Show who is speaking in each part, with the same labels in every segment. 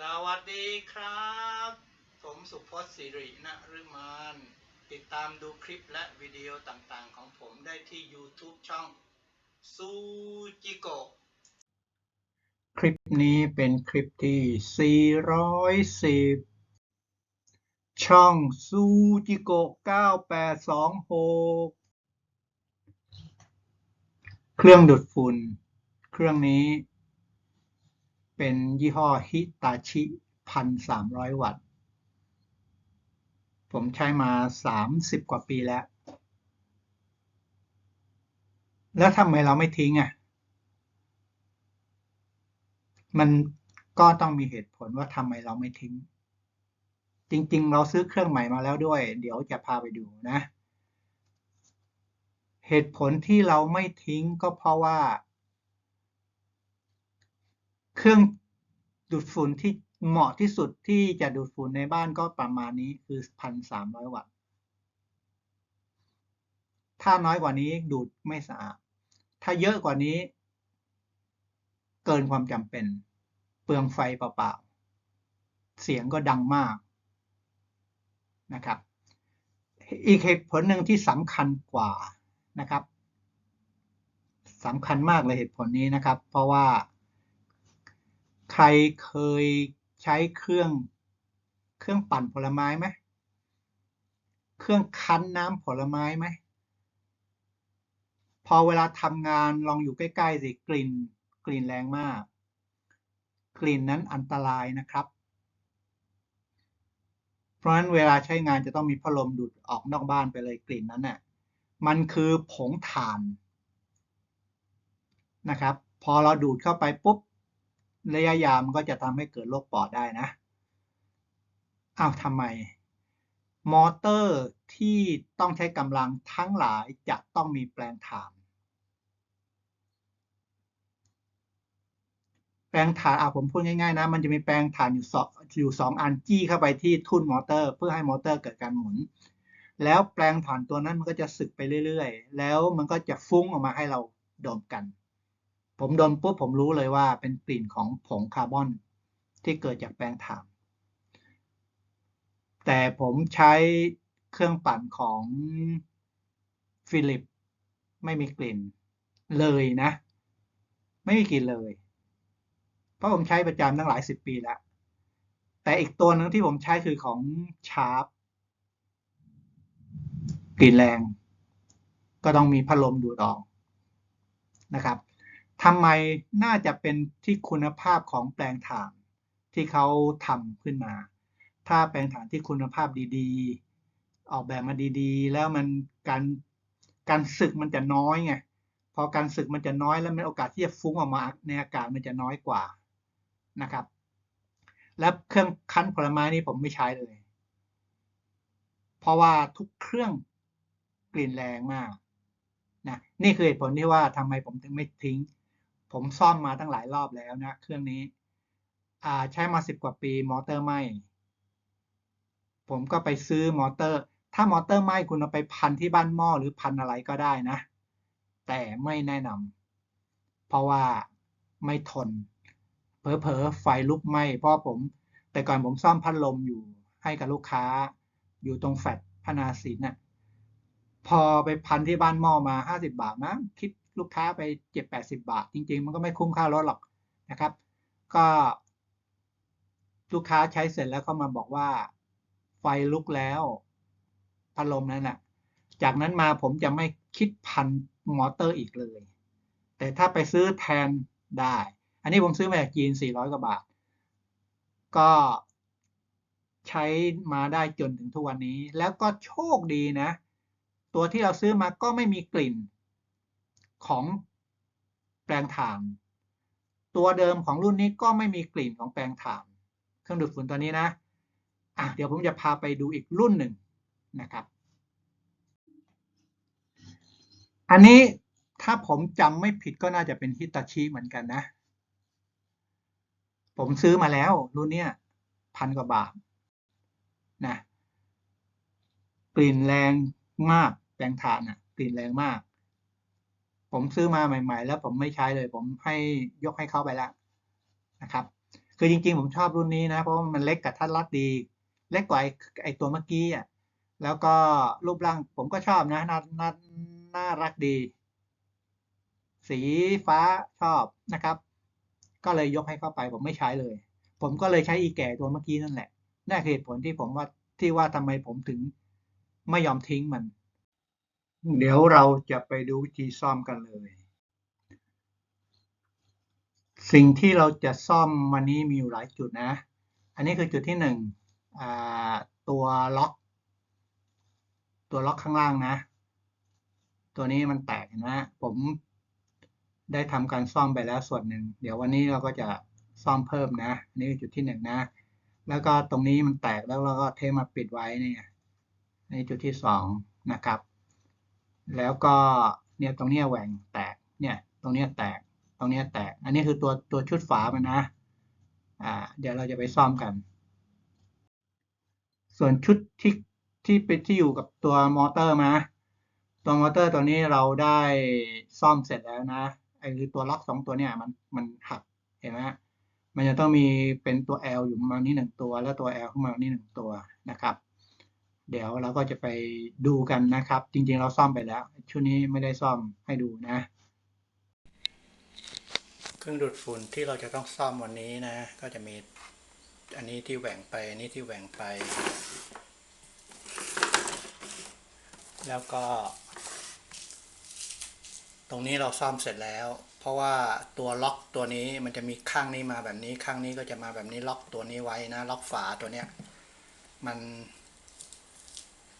Speaker 1: สวัสดีครับ ผมสุพจน์สิรินฤมานติดตามดูคลิปและวิดีโอต่างๆ ของผมได้ที่ YouTube ช่องซูจิโกคลิปนี้เป็นคลิปที่ 410 ช่องซูจิโก9826 เครื่องดูดฝุ่น เครื่องนี้ เป็นยี่ห้อฮิตาชิพันสามร้อยวัตต์ ผมใช้มาสามสิบกว่าปีแล้ว แล้วทำไมเราไม่ทิ้งอะ มันก็ต้องมีเหตุผลว่าทำไมเราไม่ทิ้ง จริง ๆ เราซื้อเครื่องใหม่มาแล้วด้วย เดี๋ยวจะพาไปดูนะ เหตุผลที่เราไม่ทิ้งก็เพราะว่า เครื่องดูดฝุ่นที่เหมาะที่สุดที่จะดูดฝุ่นในบ้านก็ประมาณนี้คือพันสามร้อยวัตต์ ถ้าน้อยกว่านี้ดูดไม่สะอาด ถ้าเยอะกว่านี้ เกินความจำเป็น เปลืองไฟเปล่าๆ เสียงก็ดังมากนะครับ อีกเหตุผลหนึ่งที่สำคัญกว่านะครับสำคัญมากเลยเหตุผลนี้นะครับ เพราะว่า ใครเคยใช้เครื่องเครื่องปั่นผลไม้ไหมเครื่องคั้นน้ำผลไม้ไหมพอเวลาทำงานลองอยู่ใกล้ๆสิกลิ่น กลิ่นแรงมาก กลิ่นนั้นอันตรายนะครับ เพราะฉะนั้นเวลาใช้งานจะต้องมีพัดลมดูดออกนอกบ้านไปเลยกลิ่นนั้นน่ะมันคือผงถ่านนะครับ พอเราดูดเข้าไปปุ๊บ ระยะยาวมันก็จะทำให้เกิดโรคปอดได้นะอ้าวทำไม มอเตอร์ที่ต้องใช้กำลังทั้งหลายจะต้องมีแปลงถ่าน แปลงถ่านอะผมพูดง่ายๆนะมันจะมีแปลงถ่านอยู่สองอยู่สองอันจี้เข้าไปที่ทุ่นมอเตอร์ เพื่อให้มอเตอร์เกิดการหมุน แล้วแปลงถ่านตัวนั้นมันก็จะสึกไปเรื่อยๆ แล้วมันก็จะฟุ้งออกมาให้เราดมกัน ผมดมปุ๊บผมรู้เลยว่าเป็นกลิ่นของผงคาร์บอนที่เกิดจากแปลงถ่านแต่ผมใช้เครื่องปั่นของฟิลิปไม่มีกลิ่นเลยนะ ไม่มีกลิ่นเลย เพราะผมใช้ประจำตั้งหลายสิบปีแล้ว แต่อีกตัวหนึ่งที่ผมใช้คือของชาร์ปกลิ่นแรง ก็ต้องมีพัดลมดูดออกนะครับ ทำไมน่าจะเป็นที่คุณภาพของแปลงถ่านที่เขาทำขึ้นมา ถ้าแปลงถ่านที่คุณภาพดีๆ ออกแบบมาดีๆ แล้วมันการการสึกมันจะน้อยไง พอการสึกมันจะน้อยแล้วมันโอกาสที่จะฟุ้งออกมาในอากาศมันจะน้อยกว่านะครับ และเครื่องคั้นผลไม้นี่ผมไม่ใช้เลย เพราะว่าทุกเครื่องกลิ่นแรงมากนะนี่คือเหตุผลที่ว่าทำไมผมถึงไม่ทิ้ง ผมซ่อมมาตั้งหลายรอบแล้วนะ เครื่องนี้ อ่าใช้มาสิบกว่าปีมอเตอร์ไหมผมก็ไปซื้อมอเตอร์ ถ้ามอเตอร์ไหมคุณเอาไปพันที่บ้านหม้อหรือพันอะไรก็ได้นะ แต่ไม่แนะนำเพราะว่าไม่ทนเผลอๆไฟลุกไหมเพราะผม แต่ก่อนผมซ่อมพัดลมอยู่ให้กับลูกค้า อยู่ตรงแฟดพนาสินน่ะพอไปพันที่บ้านหม้อมาห้าสิบาทนะคิด ลูกค้าไปเจ็ดแปดสิบาท จริง ๆ มันก็ไม่คุ้มค่ารถหรอกนะครับ ก็ลูกค้าใช้เสร็จแล้วเขามาบอกว่าไฟลุกแล้วพัดลมนั้นน่ะ จากนั้นมาผมจะไม่คิดพันมอเตอร์อีกเลย แต่ถ้าไปซื้อแทนได้ อันนี้ผมซื้อมาจากจีน 400 กว่าบาท ก็ใช้มาได้จนถึงทุกวันนี้ แล้วก็โชคดีนะ ตัวที่เราซื้อมาก็ไม่มีกลิ่น ของแปลงถ่าน ตัวเดิมของรุ่นนี้ก็ไม่มีกลิ่นของแปลงถ่าน เครื่องดูดฝุ่นตัวนี้นะอะเดี๋ยวผมจะพาไปดูอีกรุ่นหนึ่งนะครับ อันนี้ถ้าผมจำไม่ผิดก็น่าจะเป็นฮิตาชิเหมือนกันนะ ผมซื้อมาแล้วรุ่นเนี้ยพันกว่าบาทนะกลิ่นแรงมากแปลงถ่านอะกลิ่นแรงมาก ผมซื้อมาใหม่ ๆ แล้วผมไม่ใช้เลย ผมให้ยกให้เขาไปแล้วนะครับ คือจริงๆ ผมชอบรุ่นนี้นะ เพราะว่ามันเล็กกับทัดรัดดี เล็กกว่าไอตัวเมื่อกี้อะแล้วก็รูปร่างผมก็ชอบนะน่าน่าน่ารักดี สีฟ้าชอบนะครับ ก็เลยยกให้เข้าไป ผมไม่ใช้เลย ผมก็เลยใช้อีแก่ตัวเมื่อกี้นั่นแหละนั่นคือเหตุผลที่ผมว่าที่ว่าทำไมผมถึงไม่ยอมทิ้งมัน เดี๋ยวเราจะไปดูวิธีซ่อมกันเลย สิ่งที่เราจะซ่อมวันนี้มีอยู่หลายจุดนะ อันนี้คือจุดที่หนึ่งตัวล็อก ตัวล็อกข้างล่างนะ ตัวนี้มันแตกนไหมผมได้ทำการซ่อมไปแล้วส่วนหนึ่ง เดี๋ยววันนี้เราก็จะซ่อมเพิ่มนะนนี่คือจุดที่หนึ่งนะ แล้วก็ตรงนี้มันแตกแล้วเราก็เทมาปิดไว้เนี่ยในจุดที่สองนะครับ แล้วก็เนี่ยตรงนี้แหว่งแตกเนี่ยตรงนี้แตกตรงนี้แตก อันนี้คือตัวตัวชุดฝามันนะอ่าเดี๋ยวเราจะไปซ่อมกัน ส่วนชุดที่ที่เป็นที่อยู่กับตัวมอเตอร์มาตัวมอเตอร์ตัวนี้เราได้ซ่อมเสร็จแล้วนะไอ้คือตัวล็อกสองตัวเนี่ยมันมันหักเห็นไหมมันจะต้องมีเป็นตัว L อยู่มานี้หนึ่งตัว แล้วตัว L ขึ้นมานี่หนึ่งตัวนะครับ เดี๋ยวเราก็จะไปดูกันนะครับ จริงๆเราซ่อมไปแล้ว ชุดนี้ไม่ได้ซ่อมให้ดูนะ
Speaker 2: เครื่องดูดฝุ่นที่เราจะต้องซ่อมวันนี้นะ ก็จะมีอันนี้ที่แหว่งไป อันนี้ที่แหว่งไป แล้วก็ ตรงนี้เราซ่อมเสร็จแล้ว เพราะว่าตัวล็อกตัวนี้มันจะมีข้างนี้มาแบบนี้ ข้างนี้ก็จะมาแบบนี้ล็อกตัวนี้ไว้นะ ล็อกฝาตัวเนี้ย มัน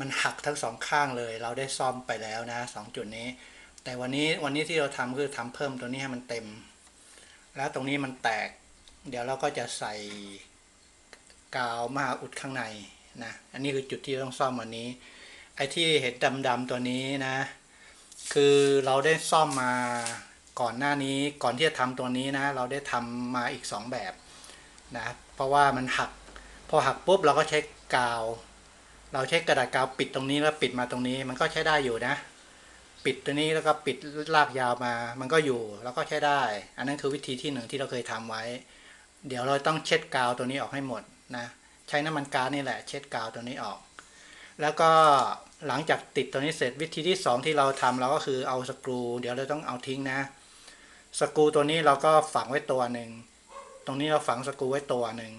Speaker 2: มันหักทั้งสองข้างเลย เราได้ซ่อมไปแล้วนะสองจุดนี้ แต่วันนี้วันนี้ที่เราทำคือทำเพิ่มตัวนี้ให้มันเต็ม แล้วตรงนี้มันแตก เดี๋ยวเราก็จะใส่กาวมาอุดข้างในนะอันนี้คือจุดที่ต้องซ่อมวันนี้ ไอ้ที่เห็นดำๆตัวนี้นะ คือเราได้ซ่อมมาก่อนหน้านี้ก่อนที่จะทำตัวนี้นะ เราได้ทำมาอีกสองแบบนะเพราะว่ามันหัก พอหักปุ๊บเราก็ใช้กาว เราใช้กระดาษกาวปิดตรงนี้แล้วปิดมาตรงนี้ มันก็ใช้ได้อยู่นะ ปิดตัวนี้แล้วก็ปิดลากยาวมา มันก็อยู่แล้วก็ใช้ได้ อันนั้นคือวิธีที่หนึ่งที่เราเคยทำไว้ เดี๋ยวเราต้องเช็ดกาวตัวนี้ออกให้หมดนะ ใช้น้ำมันกาวนี่แหละ เช็ดกาวตัวนี้ออก แล้วก็หลังจากติดตัวนี้เสร็จวิธีที่สองที่เราทำเราก็คือเอาสกรู เดี๋ยวเราต้องเอาทิ้งนะ สกรูตัวนี้เราก็ฝังไว้ตัวหนึ่งตรงนี้เราฝังสกรูไว้ตัวหนึ่ง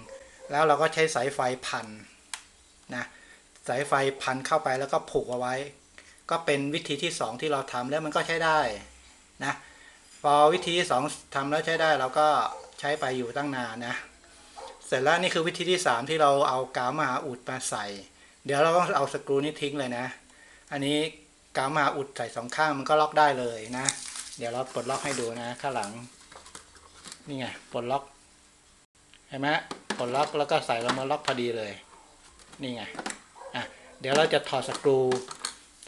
Speaker 2: แล้วเราก็ใช้สายไฟพันนะ สายไฟพันเข้าไปแล้วก็ผูกเอาไว้ ก็เป็นวิธีที่สองที่เราทำแล้วมันก็ใช้ได้นะพอวิธีที่สองทำแล้วใช้ได้เราก็ใช้ไปอยู่ตั้งนานนะ เสร็จแล้วนี่คือวิธีที่สามที่เราเอากาวมหาอุดมาใส่ เดี๋ยวเราต้องเอาสกรูนี้ทิ้งเลยนะ อันนี้กาวมหาอุดใส่สองข้างมันก็ล็อกได้เลยนะ เดี๋ยวเราปลดล็อกให้ดูนะข้างหลังนี่ไงปลดล็อกเห็นไหมปลดล็อกแล้วก็ใส่ลงมาล็อกพอดีเลย นี่ไง เดี๋ยวเราจะถอดสกรู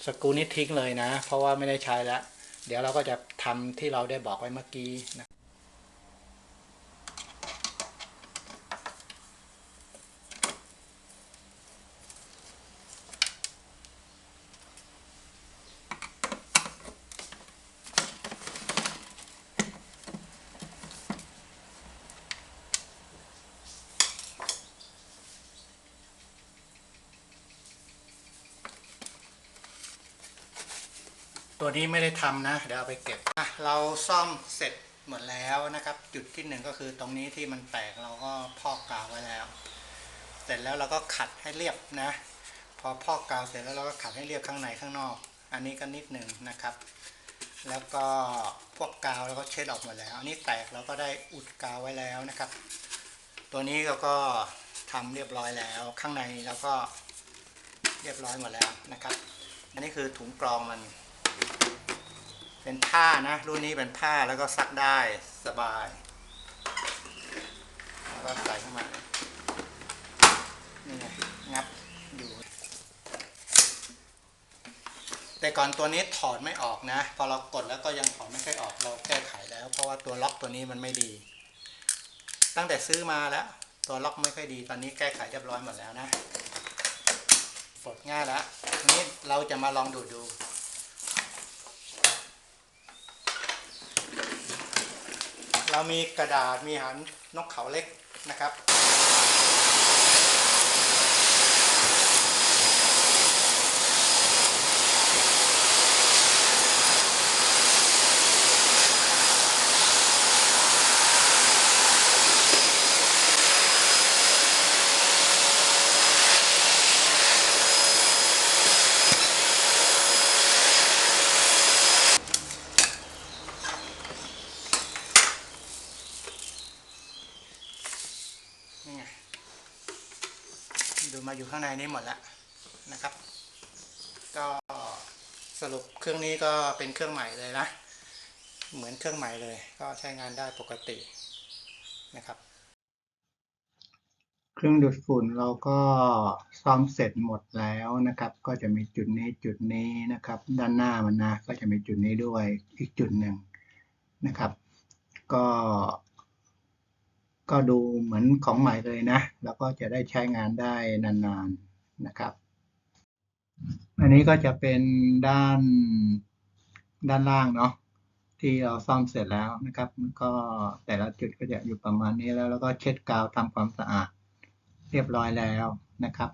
Speaker 2: สกรูนี้ทิ้งเลยนะ เพราะว่าไม่ได้ใช้แล้ว เดี๋ยวเราก็จะทำที่เราได้บอกไว้เมื่อกี้นะ ตัวนี้ไม่ได้ทำนะ เดี๋ยวเอาไปเก็บอะเราซ่อมเสร็จหมดแล้วนะครับ จุดที่หนึ่งก็คือตรงนี้ที่มันแตกเราก็พอกกาวไว้แล้ว เสร็จแล้วเราก็ขัดให้เรียบนะ พอพอกกาวเสร็จแล้วเราก็ขัดให้เรียบข้างในข้างนอก อันนี้ก็นิดหนึ่งนะครับ แล้วก็พวกกาวเราก็เช็ดออกหมดแล้ว อันนี้แตกเราก็ได้อุดกาวไว้แล้วนะครับ ตัวนี้เราก็ทำเรียบร้อยแล้ว ข้างในเราก็เรียบร้อยหมดแล้วนะครับ อันนี้คือถุงกรองมัน เป็นผ้านะ รุ่นนี้เป็นผ้าแล้วก็ซักได้สบาย แล้วก็ใส่เข้ามา นี่ไงงับอยู่ แต่ก่อนตัวนี้ถอดไม่ออกนะ พอเรากดแล้วก็ยังถอดไม่ค่อยออก เราแก้ไขแล้ว เพราะว่าตัวล็อกตัวนี้มันไม่ดี ตั้งแต่ซื้อมาแล้ว ตัวล็อกไม่ค่อยดี ตอนนี้แก้ไขเรียบร้อยหมดแล้วนะปลดง่ายแล้ว ทีนี้เราจะมาลองดูดดู เรามีกระดาษมีหันนกเขาเล็กนะครับ นี่ไงดูมาอยู่ข้าง ในนี้หมดแล้วนะครับ ก็สรุปเครื่องนี้ก็เป็นเครื่องใหม่เลยนะ เหมือนเครื่องใหม่เลย ก็ใช้งานได้ปกตินะครับ
Speaker 1: เครื่องดูดฝุ่นเราก็ซ่อมเสร็จหมดแล้วนะครับ ก็จะมีจุดนี้จุดนี้นะครับ ด้านหน้ามันนะก็จะมีจุดนี้ด้วยอีกจุดหนึ่งนะครับ ก็ ก็ดูเหมือนของใหม่เลยนะ แล้วก็จะได้ใช้งานได้นานๆนะครับ อันนี้ก็จะเป็นด้านด้านล่างเนาะที่เราซ่อมเสร็จแล้วนะครับก็แต่ละจุดก็จะอยู่ประมาณนี้แล้ว แล้วก็เช็ดกาวทำความสะอาดเรียบร้อยแล้วนะครับ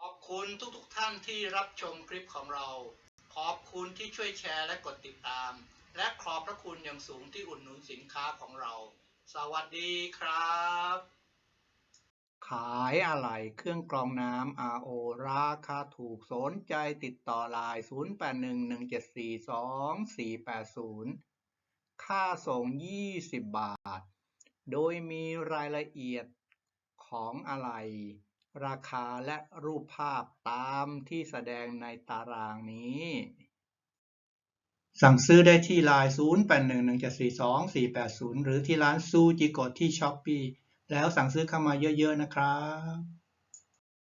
Speaker 1: ขอบคุณทุกๆทท่านที่รับชมคลิปของเรา ขอบคุณที่ช่วยแชร์และกดติดตาม และขอบพระคุณอย่างสูงที่อุดหนุนสินค้าของเรา สวัสดีครับ ขายอะไรเครื่องกรองน้ำ RO ราคาถูกสนใจติดต่อไลน์0811742480 ค่าส่ง 20 บาท โดยมีรายละเอียดของอะไรราคาและรูปภาพตามที่แสดงในตารางนี้ สั่งซื้อได้ที่ไลน์ 0811742480 หรือที่ร้านซูจิโกะที่ช้อปปีแล้วสั่งซื้อเข้ามาเยอะๆนะครับ